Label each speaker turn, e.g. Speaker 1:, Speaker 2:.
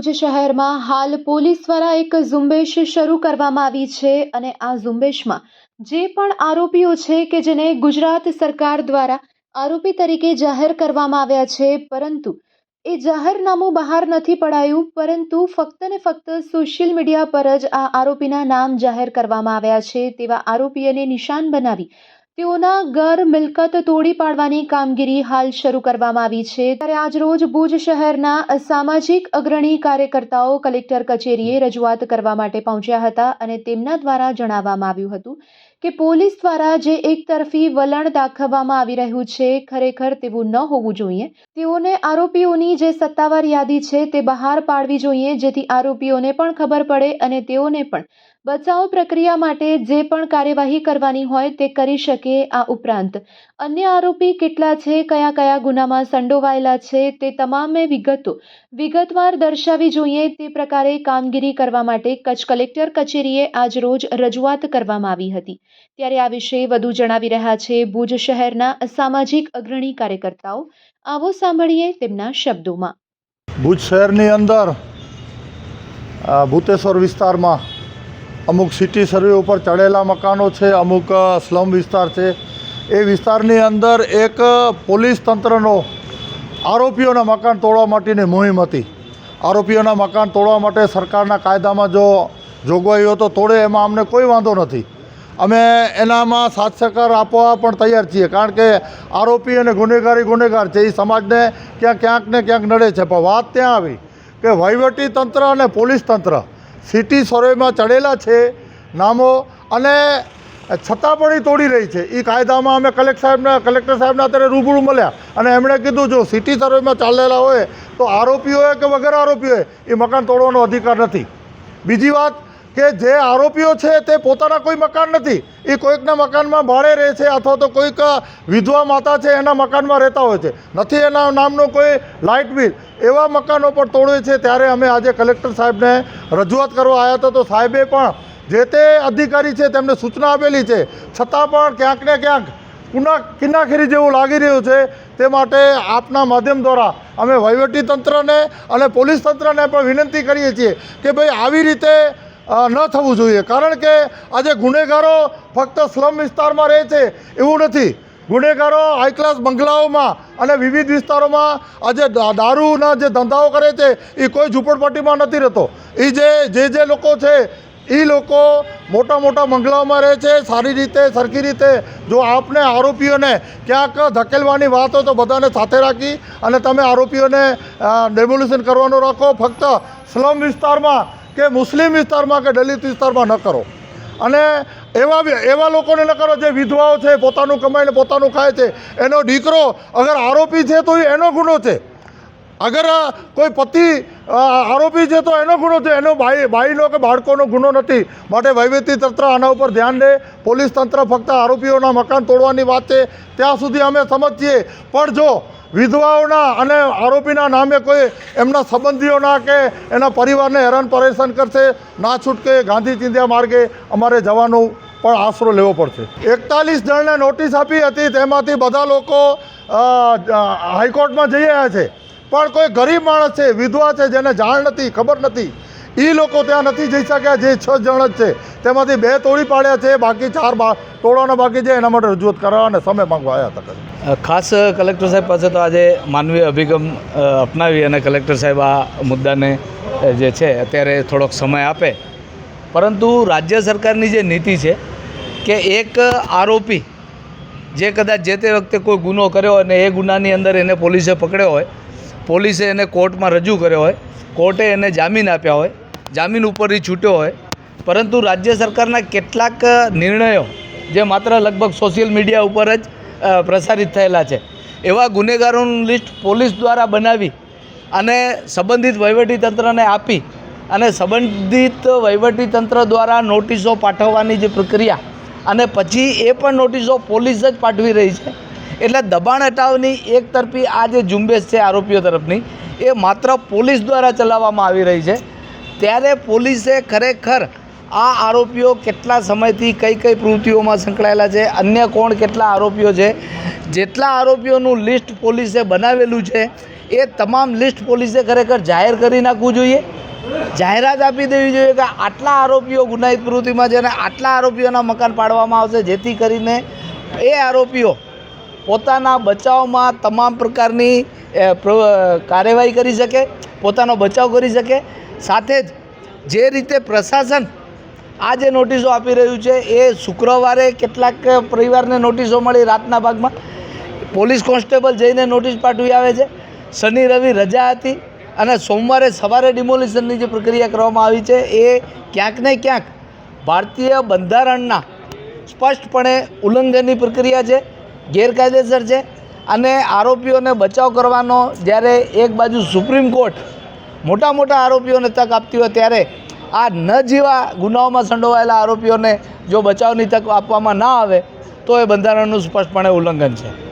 Speaker 1: ભુજ શહેરમાં હાલ પોલીસ દ્વારા એક ઝુંબેશ શરૂ કરવામાં આવી છે અને આ ઝુંબેશમાં જે પણ આરોપીઓ છે કે જેને ગુજરાત સરકાર દ્વારા આરોપી તરીકે જાહેર કરવામાં આવ્યા છે, પરંતુ એ જાહેરનામું બહાર નથી પડાયું, પરંતુ ફક્ત ને ફક્ત સોશિયલ મીડિયા પર જ આ આરોપીના નામ જાહેર કરવામાં આવ્યા છે, તેવા આરોપીઓને નિશાન બનાવી તેઓના ઘર મિલકત તોડી પાડવાની કામગીરી હાલ શરૂ કરવામાં આવી છે. ત્યારે આજરોજ ભુજ શહેરના સામાજિક અગ્રણી કાર્યકર્તાઓ કલેક્ટર કચેરીએ રજૂઆત કરવા માટે પહોંચ્યા હતા અને તેમના દ્વારા જણાવવામાં આવ્યું હતું કે પોલીસ દ્વારા જે એકતરફી વલણ દાખવવામાં આવી રહ્યું છે, ખરેખર તેવું ન હોવું જોઈએ. તેઓને આરોપીઓની જે સત્તાવાર યાદી છે તે બહાર પાડવી જોઈએ, જેથી આરોપીઓને પણ ખબર પડે અને તેઓને પણ બચાવ પ્રક્રિયા માટે જે પણ કાર્યવાહી કરવાની હોય તે કરી શકે આ ઉપરાંત. અન્ય આરોપી કેટલા છે, કયા કયા ગુનામાં સંડોવાયેલા છે, તે તમામે વિગતો વિગતવાર દર્શાવી જોઈએ. તે પ્રકારે કામગીરી કરવા માટે કચ્છ કલેક્ટર કચેરીએ આજરોજ રજૂઆત કરવામાં આવી હતી. ત્યારે આ વિશે વધુ જણાવી રહ્યા છે ભુજ શહેરના સામાજિક અગ્રણી કાર્યકર્તાઓ. આવો સાંભળીએ તેમના શબ્દોમાં.
Speaker 2: ભુજ શહેરની અંદર ભૂતેશ્વર વિસ્તારમાં અમુક સિટી સર્વે ઉપર ચડેલા મકાનો છે, અમુક સ્લમ વિસ્તાર છે. એ વિસ્તારની અંદર એક પોલીસ તંત્રનો આરોપીઓના મકાન તોડવા માટેની મુહિમ હતી. આરોપીઓના મકાન તોડવા માટે સરકારના કાયદામાં જો જોગવાઈઓ તો તોડે, એમાં અમને કોઈ વાંધો નથી. અમે એનામાં સાથ સહકાર આપવા પણ તૈયાર છીએ, કારણ કે આરોપી અને ગુનેગારી ગુનેગાર છે, એ સમાજને ક્યાંક ક્યાંક ને ક્યાંક નડે છે. પણ વાત ત્યાં આવી કે વહીવટી તંત્ર અને પોલીસ તંત્ર સિટી સર્વેમાં ચડેલા છે, નામો, અને છતાં પણ એ તોડી રહી છે. એ કાયદામાં અમે કલેક્ટર સાહેબના કલેક્ટર સાહેબના અત્યારે રૂબરૂ મળ્યા અને એમણે કીધું, જો સિટી સર્વેમાં ચાલેલા હોય તો આરોપી હોય કે વગર આરોપી હોય, એ મકાન તોડવાનો અધિકાર નથી. બીજી વાત કે જે આરોપીઓ છે તે પોતાના કોઈ મકાન નથી. એ કોઈકના મકાનમાં ભાડે રહે છે અથવા તો કોઈક વિધવા માતા છે એના મકાનમાં રહેતા હોય છે. નથી એના નામનું કોઈ લાઇટ બિલ. એવા મકાનો પણ તોડે છે ત્યારે અમે આજે કલેક્ટર સાહેબને રજૂઆત કરવા આવ્યા હતા. તો સાહેબે પણ જે તે અધિકારી છે તેમને સૂચના આપેલી છે. છતાં પણ ક્યાંક ને ક્યાંક કુના કિનાખીરી જેવું લાગી રહ્યું છે. તે માટે આપના માધ્યમ દ્વારા અમે વહીવટી તંત્રને અને પોલીસ તંત્રને પણ વિનંતી કરીએ છીએ કે ભાઈ આવી રીતે ન થવું જોઈએ. કારણ કે આજે ગુનેગારો ફક્ત સ્લમ વિસ્તારમાં રહે છે, એવું નથી. ગુનેગારો હાઈ ક્લાસ બંગલાઓમાં અને વિવિધ વિસ્તારોમાં આજે દારૂના જે ધંધાઓ કરે છે, એ કોઈ ઝૂંપડપટ્ટીમાં નથી રહેતો. એ જે જે જે લોકો છે એ લોકો મોટા મોટા બંગલાઓમાં રહે છે, સારી રીતે, સરખી રીતે. જો આપને આરોપીઓને ક્યાંક ધકેલવાની વાત હોય તો બધાને સાથે રાખી અને તમે આરોપીઓને ડેમોલ્યુશન કરવાનું રાખો. ફક્ત સ્લમ વિસ્તારમાં કે મુસ્લિમ વિસ્તારમાં કે દલિત વિસ્તારમાં ન કરો. અને એવા એવા લોકોને ન કરો જે વિધવાઓ છે, પોતાનું કમાઈને પોતાનું ખાય છે. એનો દીકરો અગર આરોપી છે તો એનો ગુનો છે. અગર કોઈ પતિ આરોપી છે તો એનો ગુનો છે. એનો ભાઈ, ભાઈનો કે બાળકોનો ગુનો નથી. માટે વહીવટી તંત્ર આના ઉપર ધ્યાન દે. પોલીસ તંત્ર ફક્ત આરોપીઓના મકાન તોડવાની વાત છે. ત્યાં સુધી અમે સમજીએ. પણ જો વિધવાઓના અને આરોપીના નામે કોઈ એમના સંબંધીઓના કે એના પરિવારને હેરાન પરેશાન કરશે, ના છૂટકે ગાંધી ચિંધ્યા માર્ગે અમારે જવાનું પણ આશરો લેવો પડશે. એકતાલીસ જણને નોટિસ આપી હતી. તેમાંથી બધા લોકો હાઈકોર્ટમાં જઈ રહ્યા છે. પણ કોઈ ગરીબ માણસ છે, વિધવા છે, જેને જાણ નથી, ખબર નથી એ લોકો ત્યાં નથી જઈ શક્યા, જે છ જણ જ છે. તેમાંથી બે તોડી પાડ્યા છે, બાકી ચાર તોડવાના બાકી છે, એના માટે રજૂઆત કરવા અને સમય માંગવા આવ્યા હતા
Speaker 3: ખાસ કલેક્ટર સાહેબ પાસે તો આજે માનવીય અભિગમ અપનાવી અને કલેક્ટર સાહેબ આ મુદ્દાને જે છે, અત્યારે થોડોક સમય આપે. પરંતુ રાજ્ય સરકારની જે નીતિ છે કે એક આરોપી જે કદાચ જે તે વખતે કોઈ ગુનો કર્યો અને એ ગુનાની અંદર એને પોલીસે પકડ્યો હોય પોલીસે એને કોર્ટમાં રજૂ કર્યો હોય, કોર્ટે એને જામીન આપ્યા હોય, જામીન ઉપરથી છૂટ્યો હોય. પરંતુ રાજ્ય સરકારના કેટલાક નિર્ણયો જે માત્ર લગભગ સોશિયલ મીડિયા ઉપર જ પ્રસારિત થયેલા છે. એવા ગુનેગારોનું લિસ્ટ પોલીસ દ્વારા બનાવી અને સંબંધિત વહીવટીતંત્રને આપી અને સંબંધિત વહીવટીતંત્ર દ્વારા નોટિસો પાઠવવાની જે પ્રક્રિયા અને પછી એ પણ નોટિસો પોલીસ જ પાઠવી રહી છે. એટલે દબાણ હટાવની એક તરફી આ જે ઝુંબેશ છે આરોપીઓ તરફની, એ માત્ર પોલીસ દ્વારા ચલાવવામાં આવી રહી છે. ત્યારે પોલીસે ખરેખર આ આરોપીઓ કેટલા સમયથી કઈ કઈ પ્રવૃત્તિઓમાં સંકળાયેલા છે, અન્ય કોણ કેટલા આરોપીઓ છે, જેટલા આરોપીઓનું લિસ્ટ પોલીસે બનાવેલું છે, એ તમામ લિસ્ટ પોલીસે ખરેખર જાહેર કરી નાખવું જોઈએ. જાહેરાત આપી દેવી જોઈએ કે આટલા આરોપીઓ ગુનાહિત પ્રવૃત્તિમાં છે અને આટલા આરોપીઓના મકાન પાડવામાં આવશે, જેથી કરીને એ આરોપીઓ પોતાના બચાવમાં તમામ પ્રકારની કાર્યવાહી કરી શકે, પોતાનો બચાવ કરી શકે. સાથે જ જે રીતે પ્રશાસન આ જે નોટિસો આપી રહ્યું છે, એ શુક્રવારે કેટલાક પરિવારને નોટિસો મળી રાતના ભાગમાં. પોલીસ કોન્સ્ટેબલ જઈને નોટિસ પાઠવી આવે છે. શનિ, રવિ રજા હતી અને સોમવારે સવારે ડિમોલિશનની જે પ્રક્રિયા કરવામાં આવી છે, એ ક્યાંક ને ક્યાંક ભારતીય બંધારણના સ્પષ્ટપણે ઉલ્લંઘનની પ્રક્રિયા છે. ગેરકાયદેસર છે અને આરોપીઓને બચાવ કરવાનો જ્યારે એક બાજુ સુપ્રીમ કોર્ટ મોટા મોટા આરોપીઓને તક આપતી હોય ત્યારે આ ન જેવા ગુનાઓમાં સંડોવાયેલા આરોપીઓને જો બચાવની તક આપવામાં ના આવે તો એ બંધારણનું સ્પષ્ટપણે ઉલ્લંઘન છે.